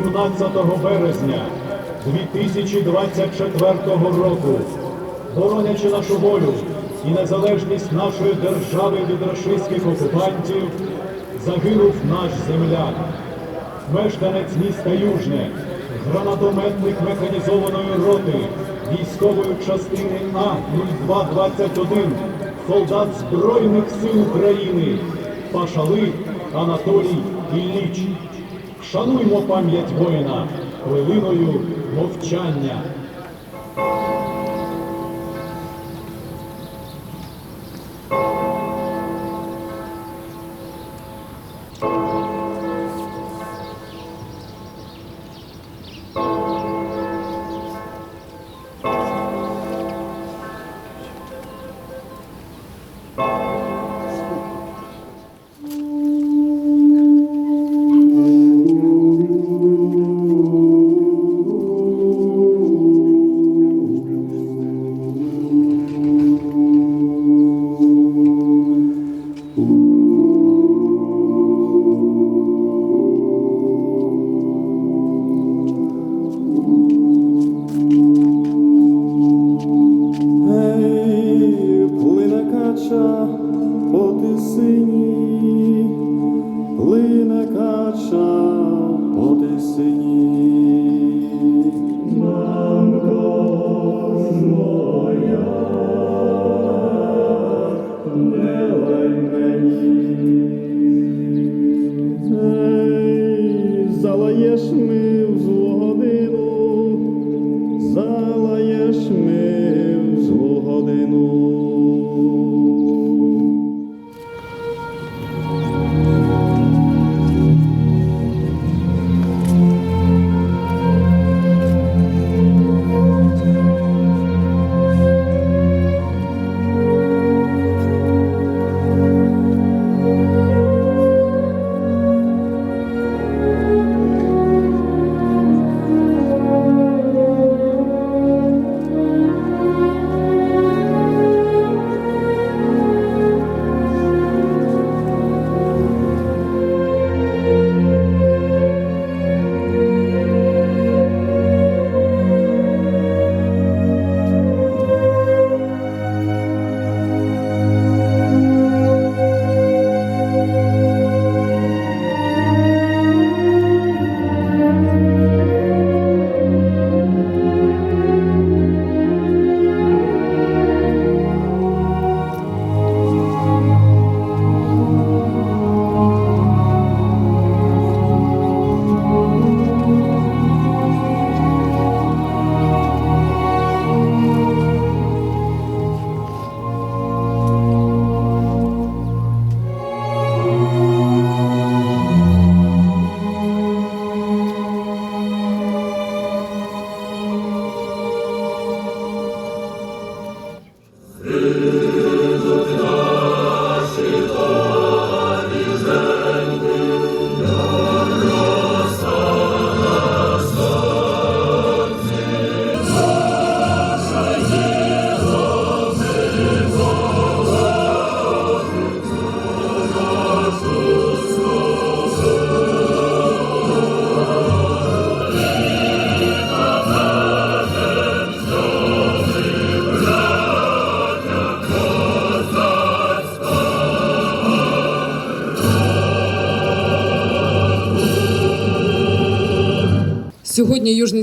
18 березня 2024 року, боронячи нашу волю і незалежність нашої держави від рашистських окупантів, загинув наш земляк, мешканець міста Южне, гранатометник механізованої роти військової частини А-0221, солдат Збройних сил України, Пашали Анатолій Ілліч. Шануймо пам'ять воїна хвилиною мовчання.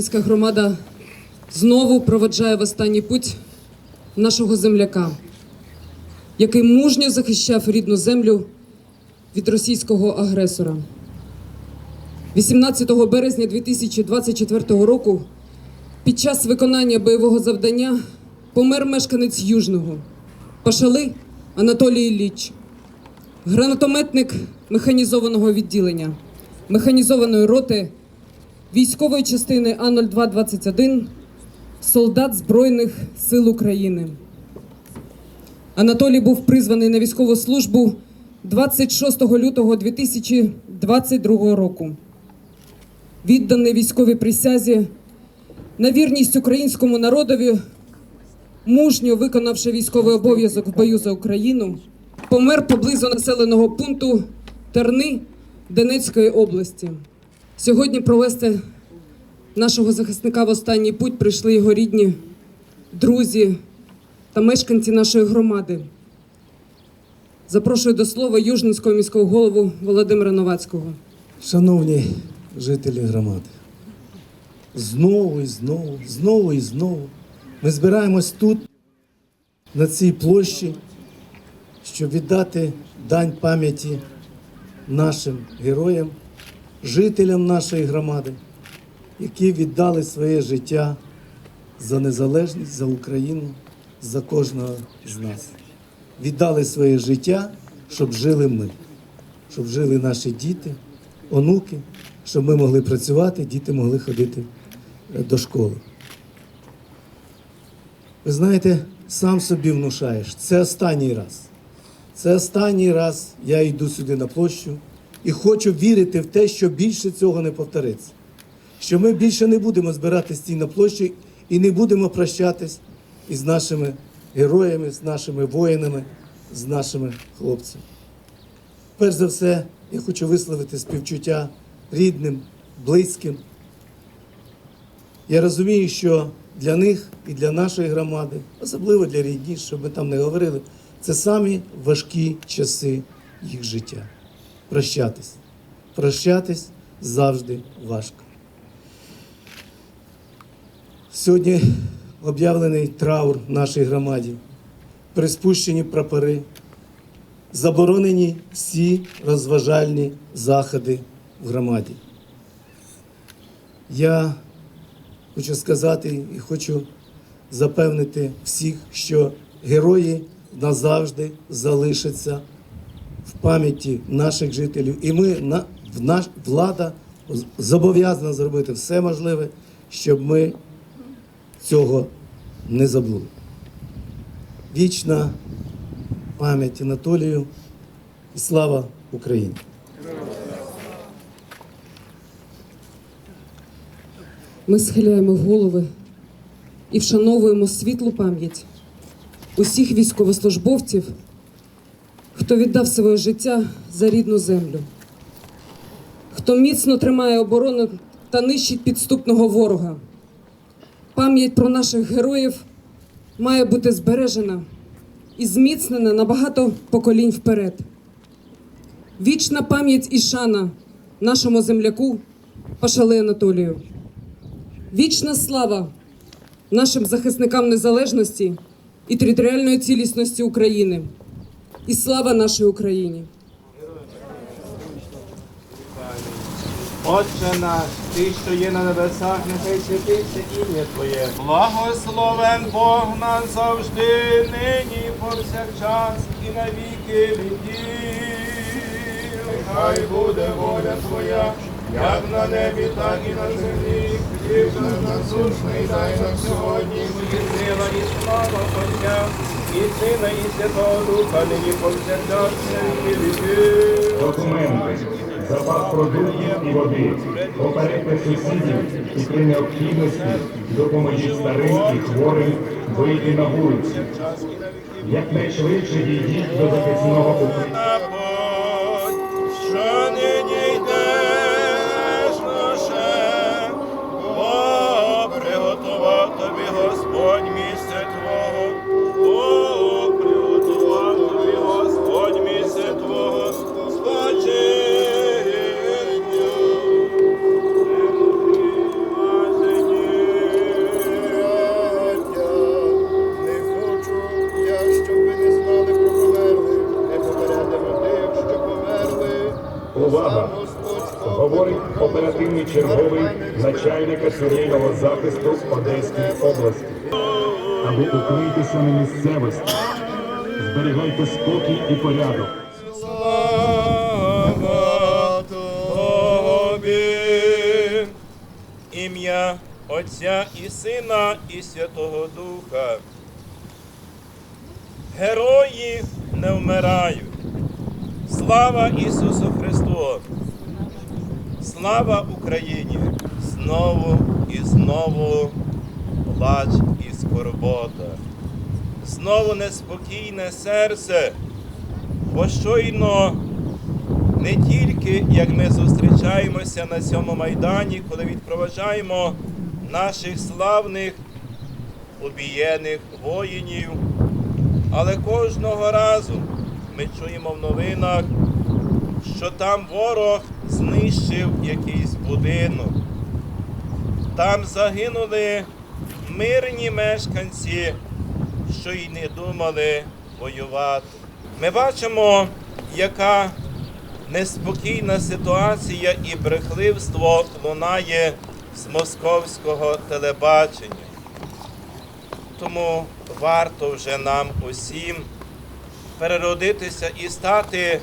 Сьогодні громада знову проведжає в останній путь нашого земляка, який мужньо захищав рідну землю від російського агресора. 18 березня 2024 року під час виконання бойового завдання помер мешканець Южного Пашали Анатолій Ілліч, гранатометник механізованого відділення, механізованої роти військової частини А-0221, солдат Збройних сил України. Анатолій був призваний на військову службу 26 лютого 2022 року. Відданий військовій присязі на вірність українському народові, мужньо виконавши військовий обов'язок в бою за Україну, помер поблизу населеного пункту Терни Донецької області. Сьогодні провести нашого захисника в останній путь прийшли його рідні, друзі та мешканці нашої громади. Запрошую до слова Южницького міського голову Володимира Новацького. Шановні жителі громади, знову і знову, знову і знову ми збираємось тут, на цій площі, щоб віддати дань пам'яті нашим героям, жителям нашої громади, які віддали своє життя за незалежність, за Україну, за кожного з нас. Віддали своє життя, щоб жили ми щоб жили наші діти, онуки, щоб ми могли працювати, діти могли ходити е, до школи. Ви знаєте, сам собі внушаєш, це останній раз. Це останній раз я йду сюди на площу і хочу вірити в те, що більше цього не повториться. Що ми більше не будемо збиратись стій на площі і не будемо прощатись із нашими героями, з нашими воїнами, з нашими хлопцями. Перш за все, я хочу висловити співчуття рідним, близьким. Я розумію, що для них і для нашої громади, особливо для рідні, щоб ми там не говорили, це самі важкі часи їх життя. Прощатись. Прощатись завжди важко. Сьогодні об'явлений траур в нашій громаді, приспущені прапори, заборонені всі розважальні заходи в громаді. Я хочу сказати і хочу запевнити всіх, що герої назавжди залишаться в пам'яті наших жителів. І ми, на, в наш, влада, зобов'язана зробити все можливе, щоб ми цього не забули. Вічна пам'ять Анатолію і слава Україні! Ми схиляємо голови і вшановуємо світлу пам'ять усіх військовослужбовців, хто віддав своє життя за рідну землю, хто міцно тримає оборону та нищить підступного ворога. Пам'ять про наших героїв має бути збережена і зміцнена на багато поколінь вперед. Вічна пам'ять і шана нашому земляку Пашали Анатолію. Вічна слава нашим захисникам незалежності і територіальної цілісності України. І слава нашій Україні! Отче наш, ти, що є на небесах, нехай святиться ім'я Твоє. Благословен Бог нам завжди, нині повсякчас, і на віки. Нехай буде воля Твоя, як на небі, так і на землі. Хліб дай нам сьогодні, сила, і слава Отця, і Сина, і Святого Духа, нині повсякчас, і віки. Документи, запас продуктів і води, попередьте сусідів і при необхідності допоможіть старим і хворим вийти на вулицю. Якнайшвидше дійдіть до захисного укриття. Черговий начальника сімейного захисту Одеської області. Аби укритися на місцевості, зберігайте спокій і порядок. Слава Тобі! Ім'я Отця і Сина і Святого Духа. Герої не вмирають. Слава Ісусу Христу! Слава Україні! Знову і знову плач і скорбота. Знову неспокійне серце, бо щойно не тільки як ми зустрічаємося на цьому майдані, коли відпроваджаємо наших славних убієних воїнів, але кожного разу ми чуємо в новинах, що там ворог знищив якийсь будинок. Там загинули мирні мешканці, що й не думали воювати. Ми бачимо, яка неспокійна ситуація і брехливство лунає з московського телебачення. Тому варто вже нам усім переродитися і стати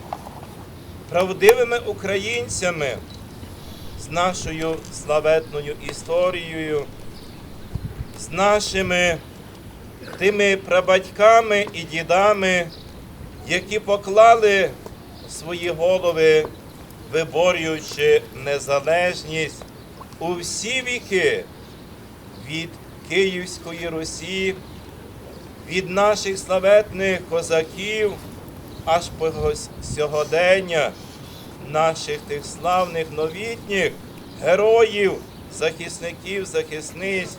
правдивими українцями з нашою славетною історією, з нашими тими прабатьками і дідами, які поклали свої голови, виборюючи незалежність у всі віки від Київської Русі, від наших славетних козаків аж по сьогодення наших тих славних новітніх героїв, захисників, захисниць,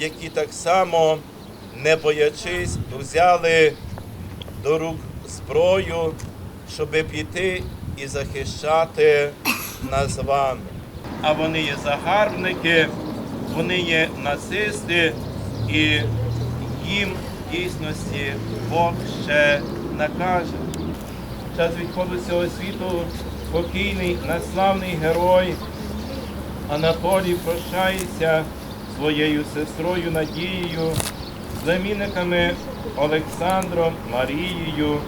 які так само, не боячись, взяли до рук зброю, щоб піти і захищати нас вами. А вони є загарбники, вони є нацисти, і їм в дійсності Бог ще накаже. Час відходу цього світу покійний наславний герой Анатолій прощається своєю сестрою Надією, з племінниками Олександром, Марією,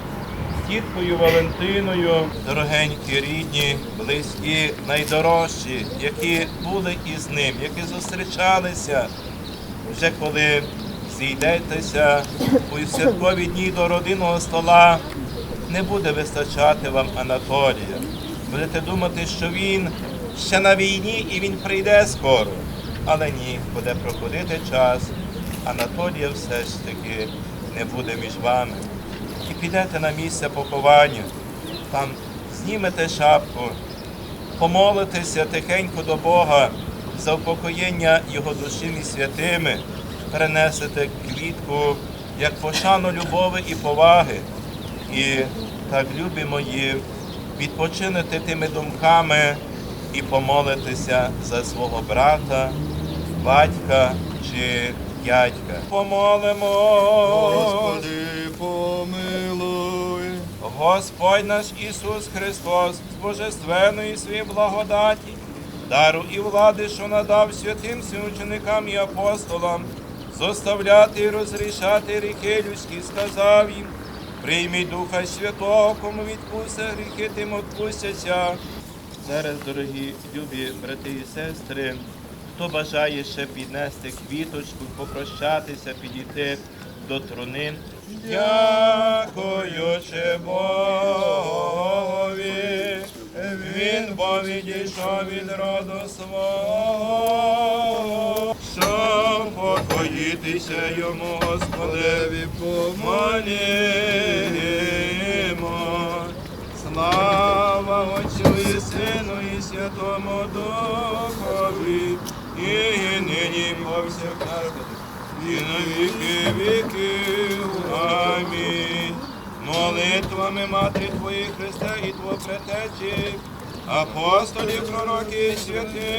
тіткою Валентиною, дорогенькі, рідні, близькі, найдорожчі, які були із ним, які зустрічалися вже коли зійдетеся у святкові дні до родинного стола, не буде вистачати вам Анатолія. Будете думати, що він ще на війні і він прийде скоро. Але ні, буде проходити час. Анатолія все ж таки не буде між вами. І підете на місце поховання, там знімете шапку, помолитеся тихенько до Бога за упокоєння Його душі і святими, перенесете квітку як пошану любови і поваги. І так, любі мої, відпочинете тими думками і помолитеся за свого брата, батька чи дядька. Помолимо. Господи, помилуй. Господь наш Ісус Христос, з божественної своєї благодаті, дару і влади, що надав святим ученикам і апостолам, зоставляти і розрішати гріхи людські, сказав їм, прийміть Духа Святого, кому відпустя гріхи, тим відпустяться. Зараз, дорогі любі брати і сестри, хто бажає ще піднести квіточку, попрощатися, підійти до труни. Дякуючи Богові, він бо відійшов від роду свого, щоб покоїтися йому, Господеві, помолімо. Слава Отцю і Сину і Святому Духові, і нині повсякчас, і на віки віків. Амінь. Молитвами Матері Твої Христа і Твого предтечі, апостолів, пророки святителів,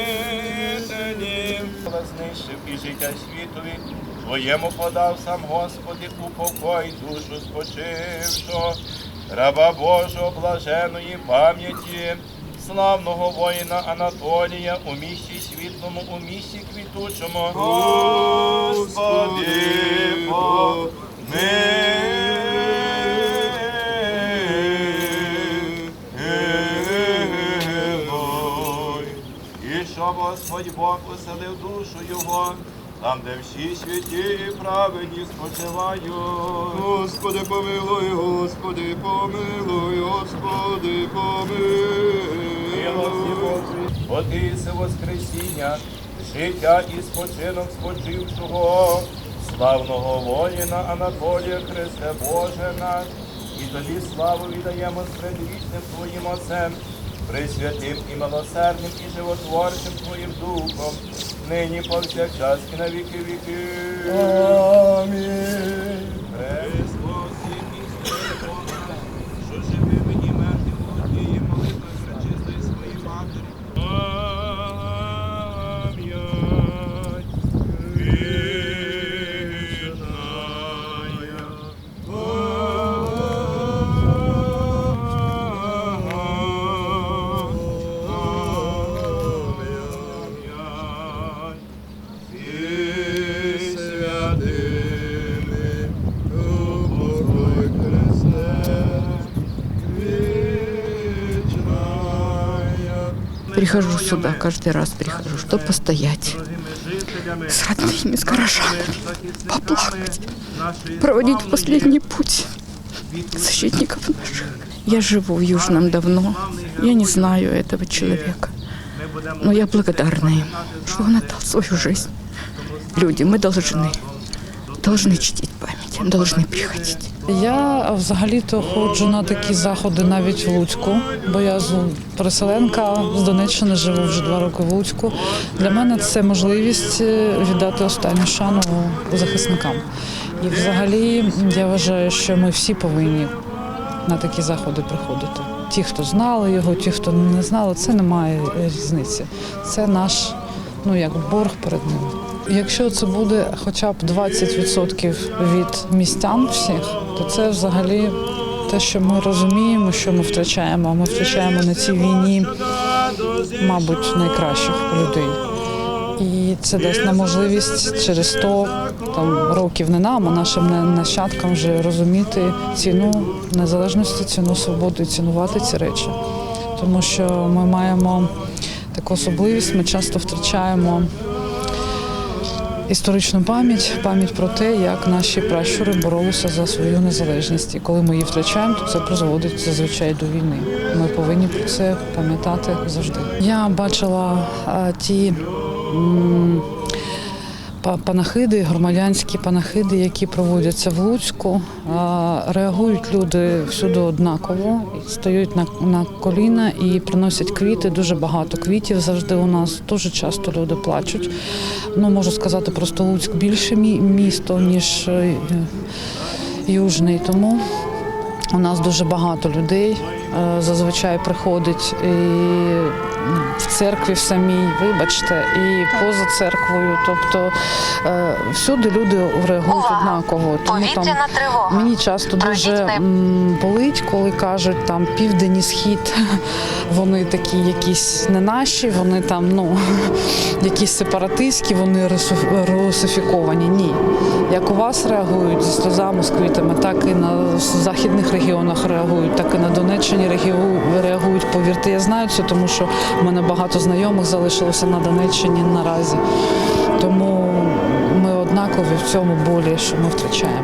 знищив і життя світові, Твоєму подав сам Господи, упокой душу спочившо, раба Божого блаженої пам'яті, славного воїна Анатолія у місті світлому, у місті квітучому. Господи, помилуй. Господь Бог поселив душу його, там, де всі святі і праведні спочивають. Господи, помилуй, Господи, помилуй, Господи, помилуй. Єси воскресіння, життя і спочинок спочившого, славного воїна Анатолія Христе Боже наш, і І тобі славу віддаємо з предвічним Твоїм Отцем, пресвятим і милосердним і животворчим Твоїм Духом, нині повсякчас і на віки віки. Амінь. Прихожу сюда, каждый раз прихожу, чтобы постоять с родными, с горожанами, поплакать, проводить последний путь защитников наших. Я живу в Южном давно, я не знаю этого человека, но я благодарна ему, что он отдал свою жизнь. Люди, мы должны, должны чтить память, должны приходить. Я взагалі-то ходжу на такі заходи навіть в Луцьку, бо я з переселенка з Донеччини живу вже два роки в Луцьку. Для мене це можливість е, віддати останню шану захисникам. І взагалі я вважаю, що ми всі повинні на такі заходи приходити. Ті, хто знали його, ті, хто не знали, це не має різниці. Це наш ну як борг перед ним. Якщо це буде хоча б 20% від містян всіх, то це взагалі те, що ми розуміємо, що ми втрачаємо. Ми втрачаємо на цій війні, мабуть, найкращих людей. І це дасть нам можливість через 100 там, років не нам, а нашим нащадкам вже розуміти ціну незалежності, ціну свободи, цінувати ці речі. Тому що ми маємо таку особливість, ми часто втрачаємо історичну пам'ять, пам'ять про те, як наші пращури боролися за свою незалежність. І коли ми її втрачаємо, то це призводить зазвичай до війни. Ми повинні про це пам'ятати завжди. Я бачила а, ті. Панахиди, громадянські панахиди, які проводяться в Луцьку, реагують люди всюди однаково, стають на, на коліна і приносять квіти. Дуже багато квітів завжди у нас. Дуже часто люди плачуть. Ну можу сказати, просто Луцьк більше місто ніж е, Южний. Тому у нас дуже багато людей е, зазвичай приходить і в церкві в самій, вибачте, і поза церквою. Тобто е, всюди люди реагують однаково. Тому там Повітряна тривога. мені часто дуже Пройдіть не- м, болить, коли кажуть там південь і схід. Вони такі якісь не наші, вони там ну якісь сепаратистські, вони русиф- русифіковані. Ні. Як у вас реагують зі сльозами, з квітами, так і на західних регіонах реагують, так і на Донеччині регіу- реагують. Повірте, я знаю це, тому що в мене багато знайомих залишилося на Донеччині наразі. Тому ми однакові в цьому болі, що ми втрачаємо.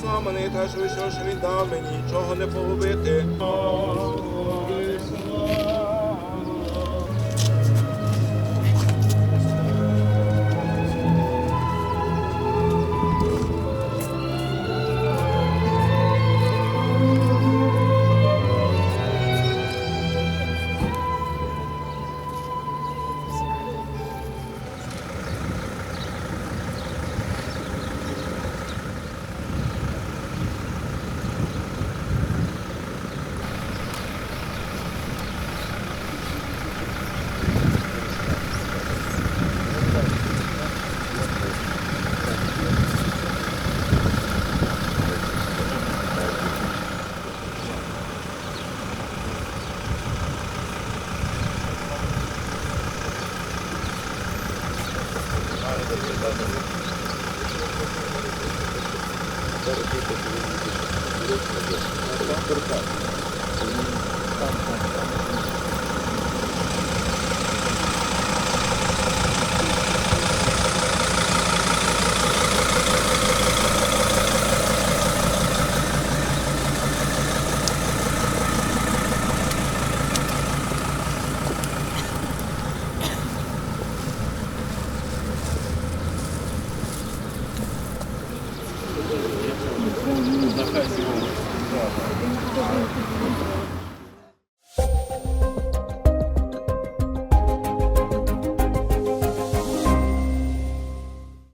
сломаний, та ж вийшов, що віддав мені нічого не погубити. Там, там.